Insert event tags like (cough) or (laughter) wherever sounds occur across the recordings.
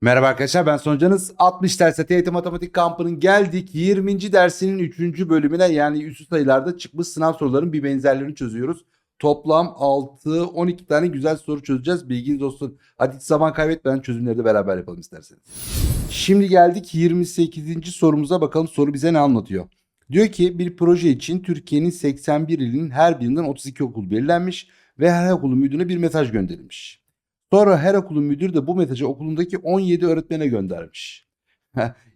Merhaba arkadaşlar ben Soncanız 60 derse TYT Matematik Kampı'nın geldik 20. dersinin 3. bölümüne yani üstü sayılarda çıkmış sınav sorularının bir benzerlerini çözüyoruz. Toplam 6-12 tane güzel soru çözeceğiz bilginiz olsun. Hadi zaman kaybetmeden çözümleri de beraber yapalım isterseniz. Şimdi geldik 28. sorumuza bakalım soru bize ne anlatıyor. Diyor ki bir proje için Türkiye'nin 81 ilinin her birinden 32 okul belirlenmiş ve her okulun müdürüne bir mesaj gönderilmiş. Sonra her okulun müdürü de bu mesajı okulundaki 17 öğretmene göndermiş.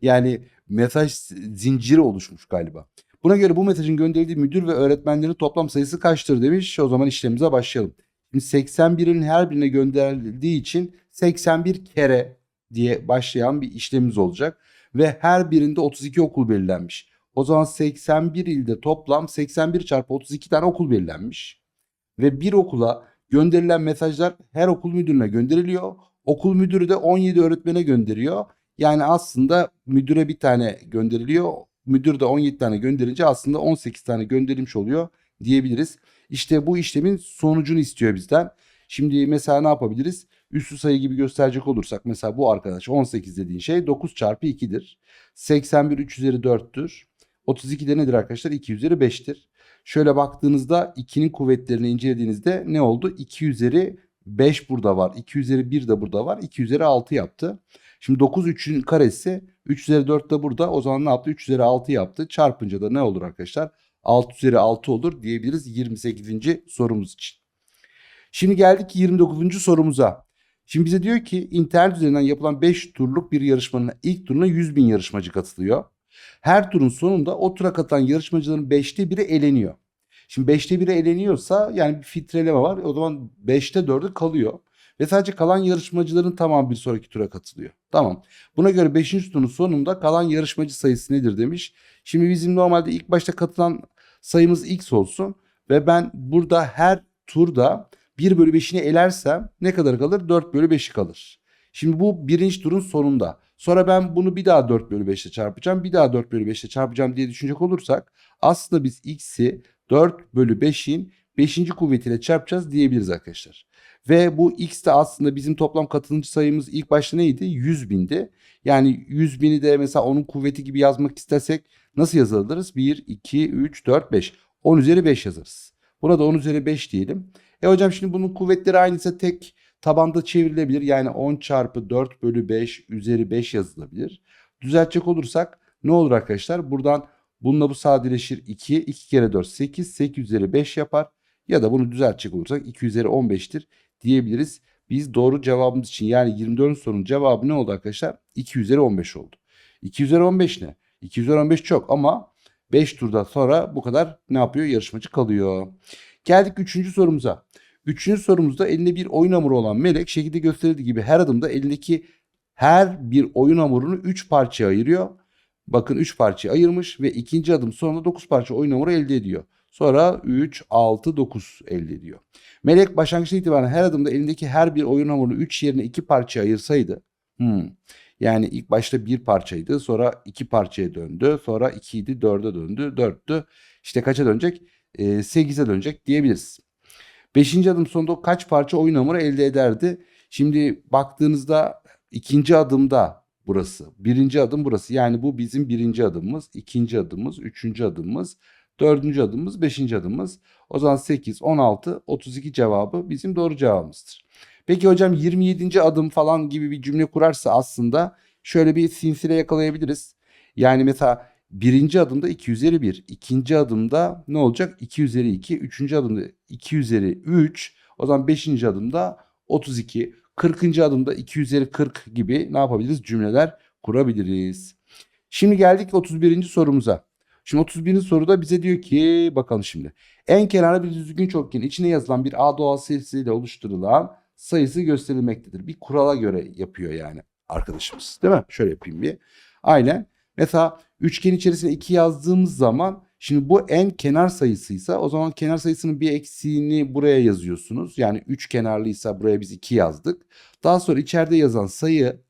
yani mesaj zinciri oluşmuş galiba. Buna göre bu mesajın gönderildiği müdür ve öğretmenlerin toplam sayısı kaçtır demiş. O zaman işlemimize başlayalım. Şimdi 81'in her birine gönderildiği için 81 kere diye başlayan bir işlemimiz olacak. Ve her birinde 32 okul belirlenmiş. O zaman 81 ilde toplam 81 çarpı 32 tane okul belirlenmiş. Ve bir okula gönderilen mesajlar her okul müdürüne gönderiliyor. Okul müdürü de 17 öğretmene gönderiyor. Yani aslında müdüre bir tane gönderiliyor. Müdür de 17 tane gönderince aslında 18 tane gönderilmiş oluyor diyebiliriz. İşte bu işlemin sonucunu istiyor bizden. Şimdi mesela ne yapabiliriz? Üslü sayı gibi gösterecek olursak mesela bu arkadaş 18 dediğin şey 9 çarpı 2'dir. 81 3 üzeri 4'tür. 32 de nedir arkadaşlar? 2 üzeri 5'tir. Şöyle baktığınızda 2'nin kuvvetlerini incelediğinizde ne oldu? 2 üzeri 5 burada var. 2 üzeri 1 de burada var. 2 üzeri 6 yaptı. Şimdi 9 3'ün karesi 3 üzeri 4 de burada. O zaman ne yaptı? 3 üzeri 6 yaptı. Çarpınca da ne olur arkadaşlar? 6 üzeri 6 olur diyebiliriz 28. sorumuz için. Şimdi geldik 29. sorumuza. Şimdi bize diyor ki internet üzerinden yapılan 5 turluk bir yarışmanın ilk turuna 100 bin yarışmacı katılıyor. Her turun sonunda o tura katılan yarışmacıların 5'te biri eleniyor. Şimdi 5'te 1'i eleniyorsa yani bir filtreleme var. O zaman 5'te 4'ü kalıyor. Ve sadece kalan yarışmacıların tamam bir sonraki tura katılıyor. Tamam. Buna göre 5. turun sonunda kalan yarışmacı sayısı nedir demiş. Şimdi bizim normalde ilk başta katılan sayımız x olsun. Ve ben burada her turda 1 bölü 5'ini elersem ne kadar kalır? 4 bölü 5'i kalır. Şimdi bu birinci turun sonunda. Sonra ben bunu bir daha 4 bölü 5 ile çarpacağım. Bir daha 4 bölü 5 ile çarpacağım diye düşünecek olursak aslında biz x'i 4 bölü 5'in 5. kuvvetiyle çarpacağız diyebiliriz arkadaşlar. Ve bu x de aslında bizim toplam katılımcı sayımız ilk başta neydi? 100 bindi. Yani 100 bini de mesela onun kuvveti gibi yazmak istesek nasıl yazılırız? 1, 2, 3, 4, 5. 10 üzeri 5 yazarız. Buna da 10 üzeri 5 diyelim. E hocam şimdi bunun kuvvetleri aynıysa tek tabanda çevrilebilir. Yani 10 çarpı 4 bölü 5 üzeri 5 yazılabilir. Düzeltecek olursak ne olur arkadaşlar? Buradan bununla bu sadeleşir 2. 2 kere 4 8. 8 üzeri 5 yapar. Ya da bunu düzeltecek olursak 2 üzeri 15'tir diyebiliriz. Biz doğru cevabımız için yani 24 sorunun cevabı ne oldu arkadaşlar? 2 üzeri 15 oldu. 2 üzeri 15 ne? 2 üzeri 15 çok ama 5 turdan sonra bu kadar ne yapıyor? Yarışmacı kalıyor. Geldik 3. sorumuza. Üçüncü sorumuzda elinde bir oyun hamuru olan Melek şekilde gösterildiği gibi her adımda elindeki her bir oyun hamurunu 3 parçaya ayırıyor. Bakın 3 parçaya ayırmış ve ikinci adım sonunda 9 parça oyun hamuru elde ediyor. Sonra 3, 6, 9 elde ediyor. Melek başlangıçta itibaren her adımda elindeki her bir oyun hamurunu 3 yerine 2 parçaya ayırsaydı. Hmm, yani ilk başta bir parçaydı sonra 2 parçaya döndü. Sonra 2 idi 4'e döndü 4'tü. İşte kaça dönecek? E, 8'e dönecek diyebiliriz. Beşinci adım sonunda kaç parça oyun hamuru elde ederdi? Şimdi baktığınızda ikinci adımda burası. Birinci adım burası. Yani bu bizim birinci adımımız, ikinci adımımız, üçüncü adımımız, dördüncü adımımız, beşinci adımımız. O zaman 8, 16, 32 cevabı bizim doğru cevabımızdır. Peki hocam 27. adım falan gibi bir cümle kurarsa aslında şöyle bir sinsile yakalayabiliriz. Yani mesela birinci adımda 2 üzeri 1. ikinci adımda ne olacak? 2 üzeri 2. Üçüncü adımda 2 üzeri 3. O zaman beşinci adımda 32. 40. adımda 2 üzeri 40 gibi ne yapabiliriz? Cümleler kurabiliriz. Şimdi geldik 31. sorumuza. Şimdi 31. soruda bize diyor ki bakalım şimdi. En kenarda bir düzgün çokgen içine yazılan bir A doğal sayısıyla oluşturulan sayısı gösterilmektedir. Bir kurala göre yapıyor yani arkadaşımız. Değil mi? Şöyle yapayım bir. Aynen. Mesela üçgen içerisine 2 yazdığımız zaman şimdi bu en kenar sayısıysa o zaman kenar sayısının bir eksiğini buraya yazıyorsunuz. Yani 3 kenarlıysa buraya biz 2 yazdık. Daha sonra içeride yazan sayı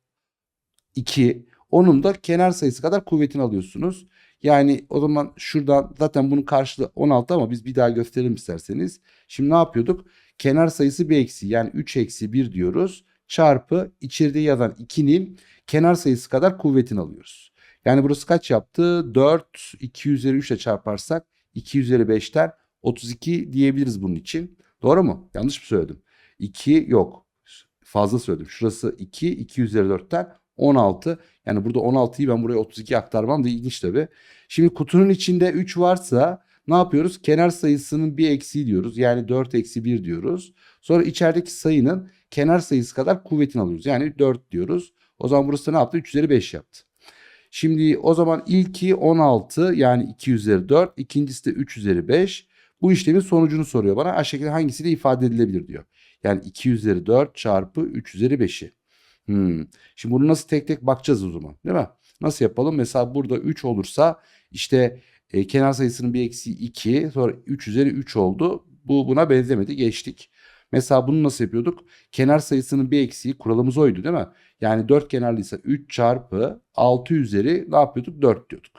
2 onun da kenar sayısı kadar kuvvetini alıyorsunuz. Yani o zaman şuradan zaten bunun karşılığı 16 ama biz bir daha gösterelim isterseniz. Şimdi ne yapıyorduk? Kenar sayısı bir eksi yani 3 eksi 1 diyoruz. çarpı içeride yazan 2'nin kenar sayısı kadar kuvvetini alıyoruz. Yani burası kaç yaptı? 4, 2 üzeri 3 ile çarparsak 2 üzeri 5'ten 32 diyebiliriz bunun için. Doğru mu? Yanlış mı söyledim? 2 yok. Fazla söyledim. Şurası 2, 2 üzeri 4'ten 16. Yani burada 16'yı ben buraya 32 aktarmam da ilginç tabii. Şimdi kutunun içinde 3 varsa ne yapıyoruz? Kenar sayısının bir eksiği diyoruz. Yani 4 eksi 1 diyoruz. Sonra içerideki sayının kenar sayısı kadar kuvvetini alıyoruz. Yani 4 diyoruz. O zaman burası ne yaptı? 3 üzeri 5 yaptı. Şimdi o zaman ilki 16 yani 2 üzeri 4. ikincisi de 3 üzeri 5. Bu işlemin sonucunu soruyor bana. Aşağıdaki hangisiyle ifade edilebilir diyor. Yani 2 üzeri 4 çarpı 3 üzeri 5'i. Hmm. Şimdi bunu nasıl tek tek bakacağız o zaman değil mi? Nasıl yapalım? Mesela burada 3 olursa işte e, kenar sayısının bir eksiği 2 sonra 3 üzeri 3 oldu. Bu buna benzemedi geçtik. Mesela bunu nasıl yapıyorduk? Kenar sayısının bir eksiği kuralımız oydu değil mi? Yani 4 kenarlıysa 3 çarpı 6 üzeri ne yapıyorduk? 4 diyorduk.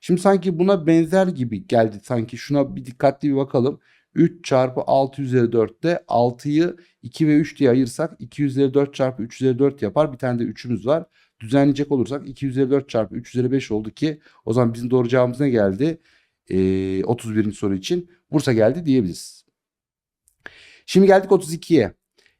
Şimdi sanki buna benzer gibi geldi sanki. Şuna bir dikkatli bir bakalım. 3 çarpı 6 üzeri 4'te 6'yı 2 ve 3 diye ayırsak 2 üzeri 4 çarpı 3 üzeri 4 yapar. Bir tane de 3'ümüz var. Düzenleyecek olursak 2 üzeri 4 çarpı 3 üzeri 5 oldu ki o zaman bizim doğru cevabımız ne geldi? Ee, 31. soru için Bursa geldi diyebiliriz. Şimdi geldik 32'ye.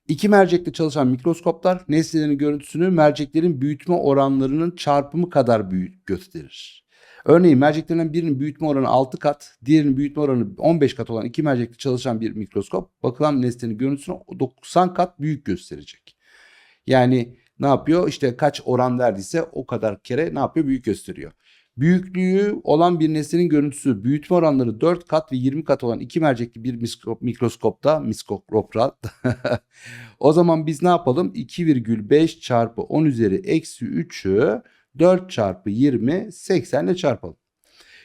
İki mercekte çalışan mikroskoplar nesnelerin görüntüsünü merceklerin büyütme oranlarının çarpımı kadar büyük gösterir. Örneğin merceklerinden birinin büyütme oranı 6 kat, diğerinin büyütme oranı 15 kat olan iki mercekte çalışan bir mikroskop bakılan nesnenin görüntüsünü 90 kat büyük gösterecek. Yani ne yapıyor? İşte kaç oran verdiyse o kadar kere ne yapıyor? Büyük gösteriyor. Büyüklüğü olan bir nesnenin görüntüsü büyütme oranları 4 kat ve 20 kat olan iki mercekli bir mikroskop, mikroskopta mikroskopta (laughs) o zaman biz ne yapalım? 2,5 çarpı 10 üzeri eksi 3'ü 4 çarpı 20 80 ile çarpalım.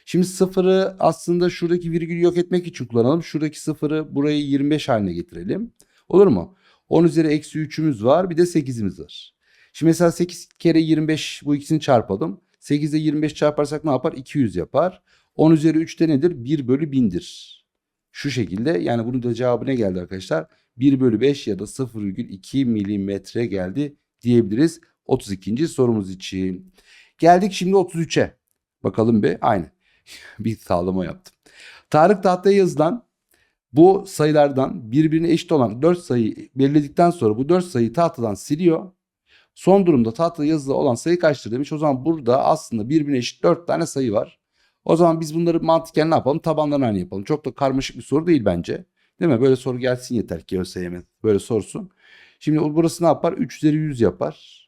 Şimdi sıfırı aslında şuradaki virgülü yok etmek için kullanalım. Şuradaki sıfırı burayı 25 haline getirelim. Olur mu? 10 üzeri eksi 3'ümüz var bir de 8'imiz var. Şimdi mesela 8 kere 25 bu ikisini çarpalım. 8 ile 25 çarparsak ne yapar? 200 yapar. 10 üzeri 3'te nedir? 1 bölü 1000'dir. Şu şekilde yani bunun da cevabı ne geldi arkadaşlar? 1 bölü 5 ya da 0,2 milimetre geldi diyebiliriz 32. sorumuz için. Geldik şimdi 33'e. Bakalım bir aynı. (laughs) bir sağlama yaptım. Tarık tahtaya yazılan bu sayılardan birbirine eşit olan 4 sayı belirledikten sonra bu 4 sayıyı tahtadan siliyor. Son durumda tahtada yazılı olan sayı kaçtır demiş. O zaman burada aslında birbirine eşit 4 tane sayı var. O zaman biz bunları mantıken ne yapalım? Tabanlarını aynı yapalım. Çok da karmaşık bir soru değil bence. Değil mi? Böyle soru gelsin yeter ki ÖSYM böyle sorsun. Şimdi burası ne yapar? 3 üzeri 100 yapar.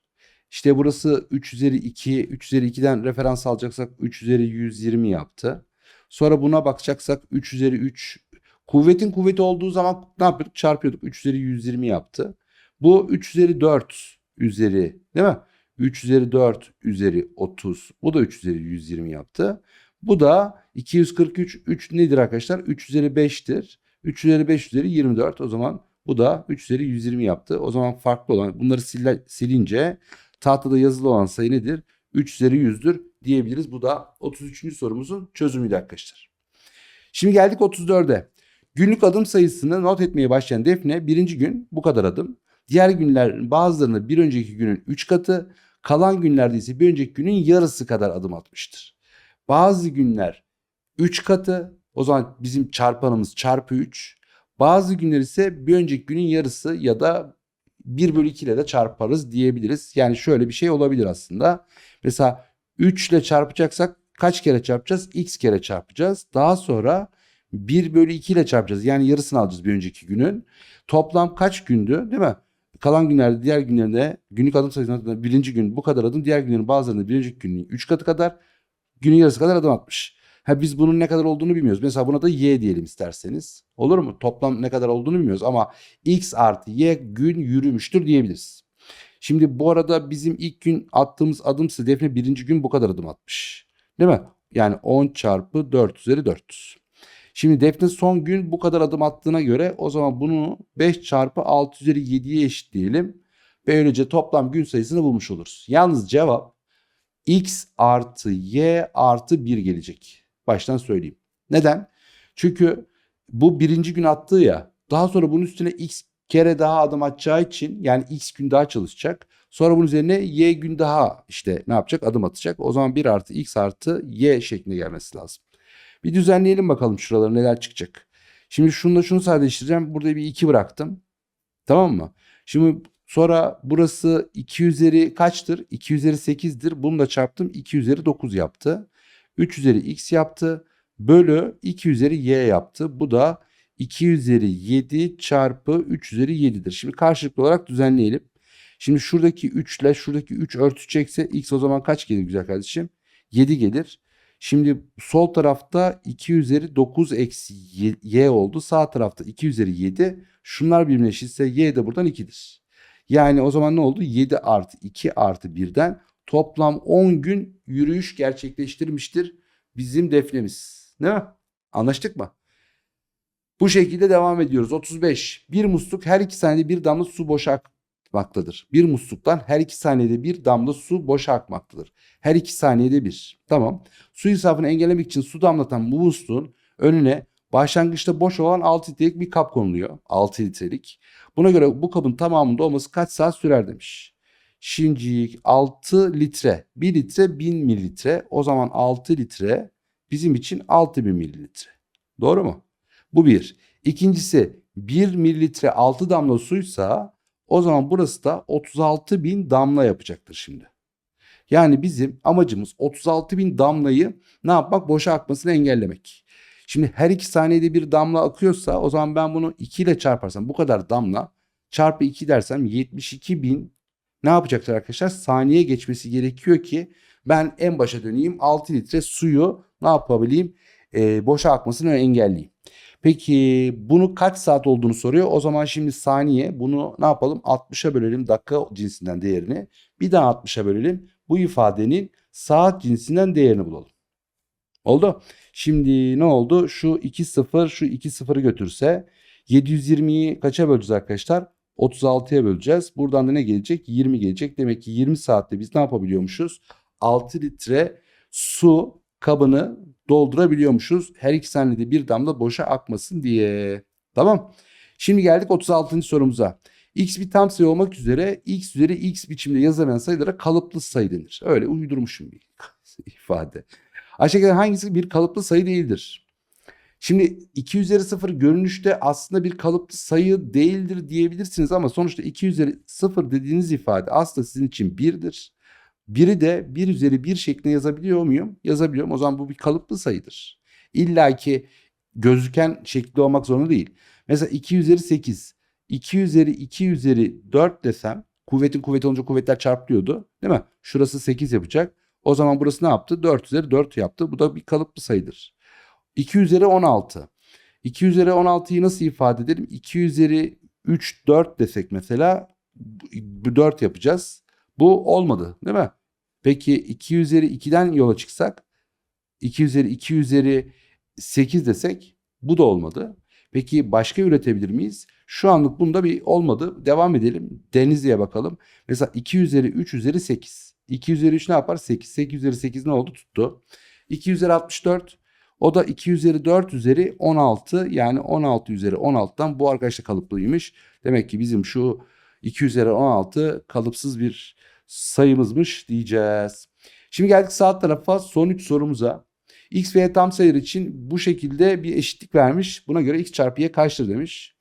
İşte burası 3 üzeri 2, 3 üzeri 2'den referans alacaksak 3 üzeri 120 yaptı. Sonra buna bakacaksak 3 üzeri 3. Kuvvetin kuvveti olduğu zaman ne yapıyorduk? Çarpıyorduk. 3 üzeri 120 yaptı. Bu 3 üzeri 4 üzeri değil mi? 3 üzeri 4 üzeri 30. Bu da 3 üzeri 120 yaptı. Bu da 243. 3 nedir arkadaşlar? 3 üzeri 5'tir. 3 üzeri 5 üzeri 24. O zaman bu da 3 üzeri 120 yaptı. O zaman farklı olan bunları silince tahtada yazılı olan sayı nedir? 3 üzeri 100'dür diyebiliriz. Bu da 33. sorumuzun çözümüydü arkadaşlar. Şimdi geldik 34'e. Günlük adım sayısını not etmeye başlayan Defne birinci gün bu kadar adım. Diğer günler bazılarında bir önceki günün 3 katı, kalan günlerde ise bir önceki günün yarısı kadar adım atmıştır. Bazı günler 3 katı, o zaman bizim çarpanımız çarpı 3. Bazı günler ise bir önceki günün yarısı ya da 1 bölü 2 ile de çarparız diyebiliriz. Yani şöyle bir şey olabilir aslında. Mesela 3 ile çarpacaksak kaç kere çarpacağız? X kere çarpacağız. Daha sonra 1 bölü 2 ile çarpacağız. Yani yarısını alacağız bir önceki günün. Toplam kaç gündü değil mi? Kalan günlerde diğer günlerde günlük adım sayısında birinci gün bu kadar adım diğer günlerin bazılarında birinci günün 3 katı kadar günün yarısı kadar adım atmış. Ha biz bunun ne kadar olduğunu bilmiyoruz. Mesela buna da y diyelim isterseniz. Olur mu? Toplam ne kadar olduğunu bilmiyoruz ama x artı y gün yürümüştür diyebiliriz. Şimdi bu arada bizim ilk gün attığımız adımsı Defne birinci gün bu kadar adım atmış. Değil mi? Yani 10 çarpı 4 üzeri 400. Şimdi Defne son gün bu kadar adım attığına göre o zaman bunu 5 çarpı 6 üzeri 7'ye eşitleyelim. Böylece toplam gün sayısını bulmuş oluruz. Yalnız cevap x artı y artı 1 gelecek. Baştan söyleyeyim. Neden? Çünkü bu birinci gün attığı ya daha sonra bunun üstüne x kere daha adım atacağı için yani x gün daha çalışacak. Sonra bunun üzerine y gün daha işte ne yapacak? Adım atacak. O zaman 1 artı x artı y şeklinde gelmesi lazım. Bir düzenleyelim bakalım şuraları neler çıkacak. Şimdi şununla şunu sadeleştireceğim. Burada bir 2 bıraktım. Tamam mı? Şimdi sonra burası 2 üzeri kaçtır? 2 üzeri 8'dir. Bunu da çarptım. 2 üzeri 9 yaptı. 3 üzeri x yaptı. Bölü 2 üzeri y yaptı. Bu da 2 üzeri 7 çarpı 3 üzeri 7'dir. Şimdi karşılıklı olarak düzenleyelim. Şimdi şuradaki 3 ile şuradaki 3 örtüşecekse x o zaman kaç gelir güzel kardeşim? 7 gelir. Şimdi sol tarafta 2 üzeri 9 eksi y, oldu. Sağ tarafta 2 üzeri 7. Şunlar birbirine eşitse y de buradan 2'dir. Yani o zaman ne oldu? 7 artı 2 artı 1'den toplam 10 gün yürüyüş gerçekleştirmiştir bizim defnemiz. Değil mi? Anlaştık mı? Bu şekilde devam ediyoruz. 35. Bir musluk her iki saniyede bir damla su boşaltmaktadır. Bir musluktan her iki saniyede bir damla su boşa akmaktadır. Her iki saniyede bir. Tamam. Su israfını engellemek için su damlatan bu musluğun önüne başlangıçta boş olan 6 litrelik bir kap konuluyor. 6 litrelik. Buna göre bu kabın tamamında olması kaç saat sürer demiş. Şimdi 6 litre. 1 litre 1000 mililitre. O zaman 6 litre bizim için 6000 mililitre. Doğru mu? Bu bir. İkincisi 1 mililitre 6 damla suysa o zaman burası da 36 bin damla yapacaktır şimdi. Yani bizim amacımız 36 bin damlayı ne yapmak? Boşa akmasını engellemek. Şimdi her iki saniyede bir damla akıyorsa o zaman ben bunu 2 ile çarparsam bu kadar damla çarpı 2 dersem 72 bin ne yapacaktır arkadaşlar? Saniye geçmesi gerekiyor ki ben en başa döneyim 6 litre suyu ne yapabileyim? E, boşa akmasını engelleyeyim. Peki bunu kaç saat olduğunu soruyor. O zaman şimdi saniye bunu ne yapalım? 60'a bölelim dakika cinsinden değerini. Bir daha 60'a bölelim. Bu ifadenin saat cinsinden değerini bulalım. Oldu. Şimdi ne oldu? Şu 2 0 şu 2 0'ı götürse 720'yi kaça böleceğiz arkadaşlar? 36'ya böleceğiz. Buradan da ne gelecek? 20 gelecek. Demek ki 20 saatte biz ne yapabiliyormuşuz? 6 litre su kabını doldurabiliyormuşuz. Her iki saniyede bir damla boşa akmasın diye. Tamam. Şimdi geldik 36. sorumuza. X bir tam sayı olmak üzere x üzeri x biçimde yazılan sayılara kalıplı sayı denir. Öyle uydurmuşum bir (laughs) ifade. Aşağıdaki hangisi bir kalıplı sayı değildir? Şimdi 2 üzeri 0 görünüşte aslında bir kalıplı sayı değildir diyebilirsiniz ama sonuçta 2 üzeri 0 dediğiniz ifade aslında sizin için 1'dir. Biri de 1 üzeri 1 şeklinde yazabiliyor muyum? Yazabiliyorum. O zaman bu bir kalıplı sayıdır. İlla ki gözüken şekli olmak zorunda değil. Mesela 2 üzeri 8. 2 üzeri 2 üzeri 4 desem kuvvetin kuvveti olunca kuvvetler çarpılıyordu. Değil mi? Şurası 8 yapacak. O zaman burası ne yaptı? 4 üzeri 4 yaptı. Bu da bir kalıplı sayıdır. 2 üzeri 16. 2 üzeri 16'yı nasıl ifade edelim? 2 üzeri 3 4 desek mesela 4 yapacağız. Bu olmadı değil mi? Peki 2 üzeri 2'den yola çıksak 2 üzeri 2 üzeri 8 desek bu da olmadı. Peki başka üretebilir miyiz? Şu anlık bunda bir olmadı. Devam edelim. Denizli'ye bakalım. Mesela 2 üzeri 3 üzeri 8. 2 üzeri 3 ne yapar? 8. 8 üzeri 8 ne oldu? Tuttu. 2 üzeri 64. O da 2 üzeri 4 üzeri 16. Yani 16 üzeri 16'dan bu arkadaş da kalıplıymış. Demek ki bizim şu 2 üzeri 16 kalıpsız bir sayımızmış diyeceğiz. Şimdi geldik sağ tarafa son 3 sorumuza. X ve Y tam sayılar için bu şekilde bir eşitlik vermiş. Buna göre X çarpı Y kaçtır demiş.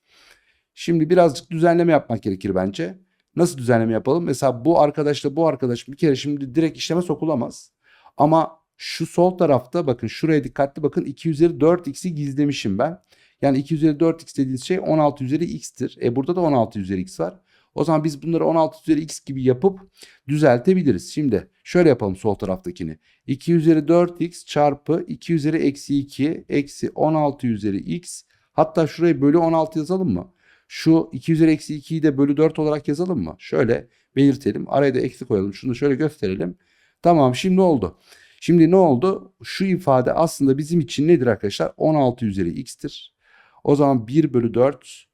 Şimdi birazcık düzenleme yapmak gerekir bence. Nasıl düzenleme yapalım? Mesela bu arkadaşla bu arkadaş bir kere şimdi direkt işleme sokulamaz. Ama şu sol tarafta bakın şuraya dikkatli bakın 2 üzeri 4x'i gizlemişim ben. Yani 2 üzeri 4x dediğiniz şey 16 üzeri x'tir. E burada da 16 üzeri x var. O zaman biz bunları 16 üzeri x gibi yapıp düzeltebiliriz. Şimdi şöyle yapalım sol taraftakini. 2 üzeri 4x çarpı 2 üzeri eksi 2 eksi 16 üzeri x. Hatta şurayı bölü 16 yazalım mı? Şu 2 üzeri eksi 2'yi de bölü 4 olarak yazalım mı? Şöyle belirtelim. Araya da eksi koyalım. Şunu şöyle gösterelim. Tamam şimdi oldu. Şimdi ne oldu? Şu ifade aslında bizim için nedir arkadaşlar? 16 üzeri x'tir. O zaman 1 bölü 4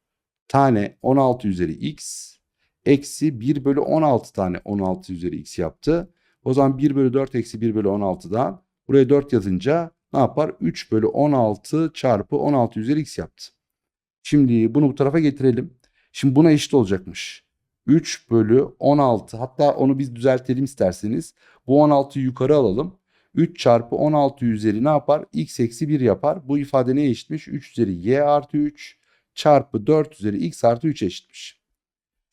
tane 16 üzeri x eksi 1 bölü 16 tane 16 üzeri x yaptı. O zaman 1 bölü 4 eksi 1 bölü 16'dan buraya 4 yazınca ne yapar? 3 bölü 16 çarpı 16 üzeri x yaptı. Şimdi bunu bu tarafa getirelim. Şimdi buna eşit olacakmış. 3 bölü 16 hatta onu biz düzeltelim isterseniz. Bu 16'yı yukarı alalım. 3 çarpı 16 üzeri ne yapar? x eksi 1 yapar. Bu ifade neye eşitmiş? 3 üzeri y artı 3 çarpı 4 üzeri x artı 3 eşitmiş.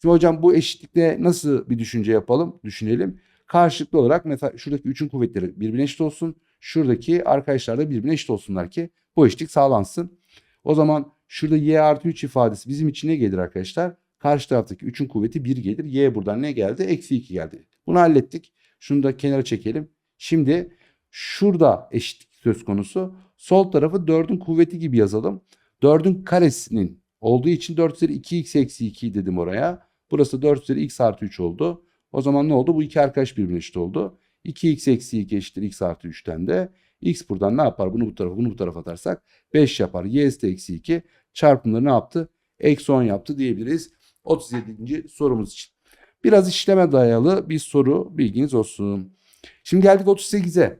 Şimdi hocam bu eşitlikte nasıl bir düşünce yapalım? Düşünelim. Karşılıklı olarak mesela şuradaki 3'ün kuvvetleri birbirine eşit olsun. Şuradaki arkadaşlar da birbirine eşit olsunlar ki bu eşitlik sağlansın. O zaman şurada y artı 3 ifadesi bizim için ne gelir arkadaşlar? Karşı taraftaki 3'ün kuvveti 1 gelir. Y buradan ne geldi? Eksi 2 geldi. Bunu hallettik. Şunu da kenara çekelim. Şimdi şurada eşitlik söz konusu. Sol tarafı 4'ün kuvveti gibi yazalım. 4'ün karesinin olduğu için 4 üzeri 2x eksi 2 dedim oraya. Burası 4 üzeri x artı 3 oldu. O zaman ne oldu? Bu iki arkadaş birbirine eşit oldu. 2x eksi 2 eşittir x artı 3'ten de. x buradan ne yapar? Bunu bu tarafa bunu bu tarafa atarsak 5 yapar. y de eksi 2 çarpımları ne yaptı? Eksi 10 yaptı diyebiliriz. 37. sorumuz için. Biraz işleme dayalı bir soru bilginiz olsun. Şimdi geldik 38'e.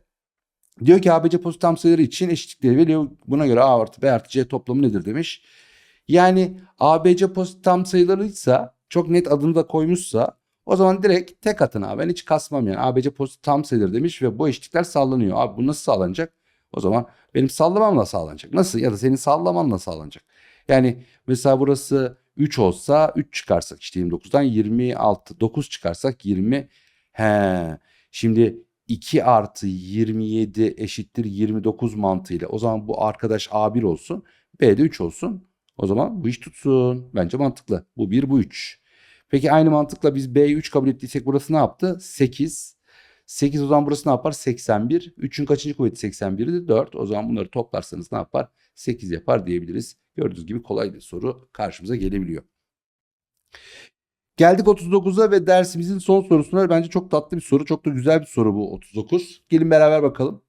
Diyor ki ABC pozitif tam sayıları için eşitlikleri veriyor. Buna göre A artı B artı C toplamı nedir demiş. Yani ABC pozitif tam sayılarıysa çok net adını da koymuşsa o zaman direkt tek atın abi. Ben hiç kasmam yani. ABC pozitif tam sayıları demiş ve bu eşitlikler sağlanıyor. Abi bu nasıl sağlanacak? O zaman benim sallamamla sağlanacak. Nasıl? Ya da senin sallamanla sağlanacak. Yani mesela burası 3 olsa 3 çıkarsak işte 29'dan 26. 9 çıkarsak 20. He. Şimdi 2 artı 27 eşittir 29 mantığıyla. O zaman bu arkadaş A1 olsun. B de 3 olsun. O zaman bu iş tutsun. Bence mantıklı. Bu 1 bu 3. Peki aynı mantıkla biz B'yi 3 kabul ettiysek burası ne yaptı? 8. 8 o zaman burası ne yapar? 81. 3'ün kaçıncı kuvveti 81'di? 4. O zaman bunları toplarsanız ne yapar? 8 yapar diyebiliriz. Gördüğünüz gibi kolay bir soru karşımıza gelebiliyor. Geldik 39'a ve dersimizin son sorusuna bence çok tatlı bir soru. Çok da güzel bir soru bu 39. Gelin beraber bakalım.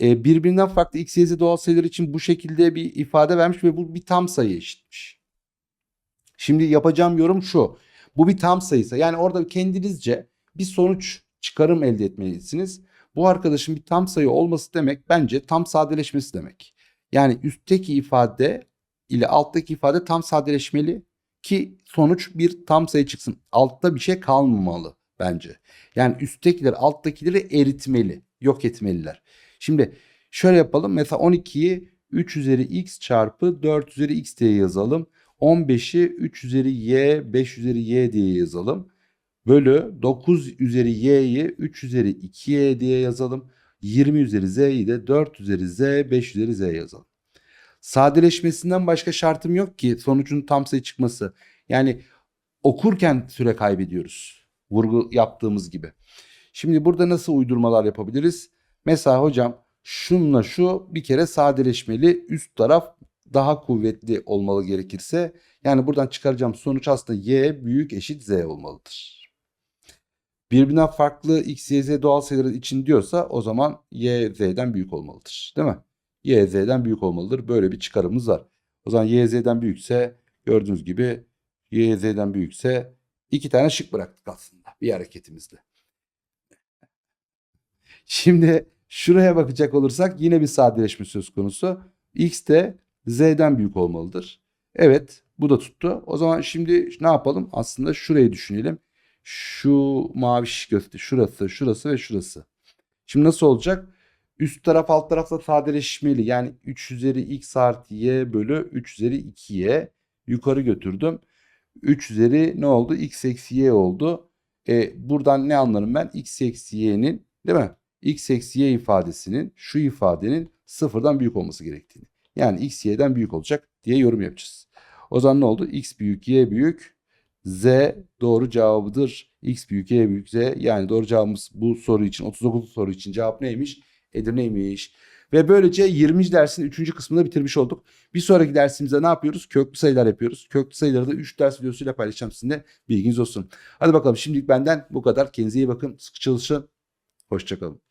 Ee, birbirinden farklı x, y, z doğal sayılar için bu şekilde bir ifade vermiş ve bu bir tam sayı eşitmiş. Şimdi yapacağım yorum şu. Bu bir tam sayısa yani orada kendinizce bir sonuç çıkarım elde etmelisiniz. Bu arkadaşın bir tam sayı olması demek bence tam sadeleşmesi demek. Yani üstteki ifade ile alttaki ifade tam sadeleşmeli ki sonuç bir tam sayı çıksın. Altta bir şey kalmamalı bence. Yani üsttekiler alttakileri eritmeli, yok etmeliler. Şimdi şöyle yapalım. Mesela 12'yi 3 üzeri x çarpı 4 üzeri x diye yazalım. 15'i 3 üzeri y 5 üzeri y diye yazalım. Bölü 9 üzeri y'yi 3 üzeri 2y diye yazalım. 20 üzeri z'yi de 4 üzeri z 5 üzeri z yazalım. Sadeleşmesinden başka şartım yok ki sonucun tam sayı çıkması. Yani okurken süre kaybediyoruz. Vurgu yaptığımız gibi. Şimdi burada nasıl uydurmalar yapabiliriz? Mesela hocam şunla şu bir kere sadeleşmeli. Üst taraf daha kuvvetli olmalı gerekirse. Yani buradan çıkaracağım sonuç aslında y büyük eşit z olmalıdır. Birbirinden farklı x, y, z doğal sayıları için diyorsa o zaman y, z'den büyük olmalıdır. Değil mi? y, z'den büyük olmalıdır. Böyle bir çıkarımız var. O zaman y, z'den büyükse gördüğünüz gibi y, z'den büyükse iki tane şık bıraktık aslında bir hareketimizde. Şimdi şuraya bakacak olursak yine bir sadeleşme söz konusu. x de z'den büyük olmalıdır. Evet bu da tuttu. O zaman şimdi ne yapalım? Aslında şurayı düşünelim. Şu mavi göster şurası, şurası ve şurası. Şimdi nasıl olacak? Üst taraf alt tarafla sadeleşmeli. Yani 3 üzeri x artı y bölü 3 üzeri 2y. Yukarı götürdüm. 3 üzeri ne oldu? x eksi y oldu. E, buradan ne anlarım ben? x eksi y'nin değil mi? x eksi y ifadesinin şu ifadenin sıfırdan büyük olması gerektiğini. Yani x y'den büyük olacak diye yorum yapacağız. O zaman ne oldu? x büyük y büyük z doğru cevabıdır. x büyük y büyük z yani doğru cevabımız bu soru için 39 soru için cevap neymiş? Edirne'ymiş. Ve böylece 20. dersin 3. kısmını bitirmiş olduk. Bir sonraki dersimizde ne yapıyoruz? Köklü sayılar yapıyoruz. Köklü sayıları da 3 ders videosuyla paylaşacağım sizinle. Bilginiz olsun. Hadi bakalım şimdilik benden bu kadar. Kendinize iyi bakın. Sıkı çalışın. Hoşçakalın.